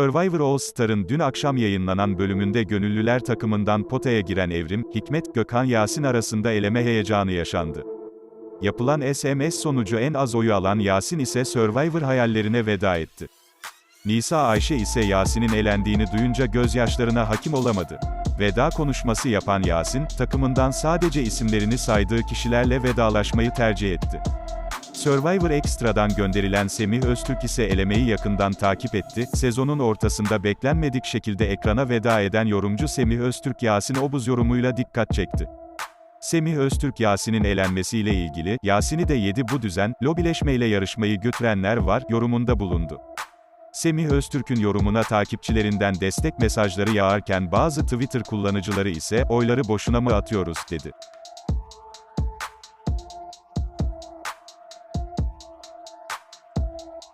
Survivor All Star'ın dün akşam yayınlanan bölümünde gönüllüler takımından potaya giren Evrim, Hikmet Gökhan Yasin arasında eleme heyecanı yaşandı. Yapılan SMS sonucu en az oyu alan Yasin ise Survivor hayallerine veda etti. Nisa Ayşe ise Yasin'in elendiğini duyunca gözyaşlarına hakim olamadı. Veda konuşması yapan Yasin, takımından sadece isimlerini saydığı kişilerle vedalaşmayı tercih etti. Survivor Extra'dan gönderilen Semih Öztürk ise elemeyi yakından takip etti. Sezonun ortasında beklenmedik şekilde ekrana veda eden yorumcu Semih Öztürk Yasin Obuz yorumuyla dikkat çekti. Semih Öztürk Yasin'in elenmesiyle ilgili, Yasin'i de yedi bu düzen, lobileşmeyle yarışmayı götürenler var, yorumunda bulundu. Semih Öztürk'ün yorumuna takipçilerinden destek mesajları yağarken bazı Twitter kullanıcıları ise, oyları boşuna mı atıyoruz, dedi. you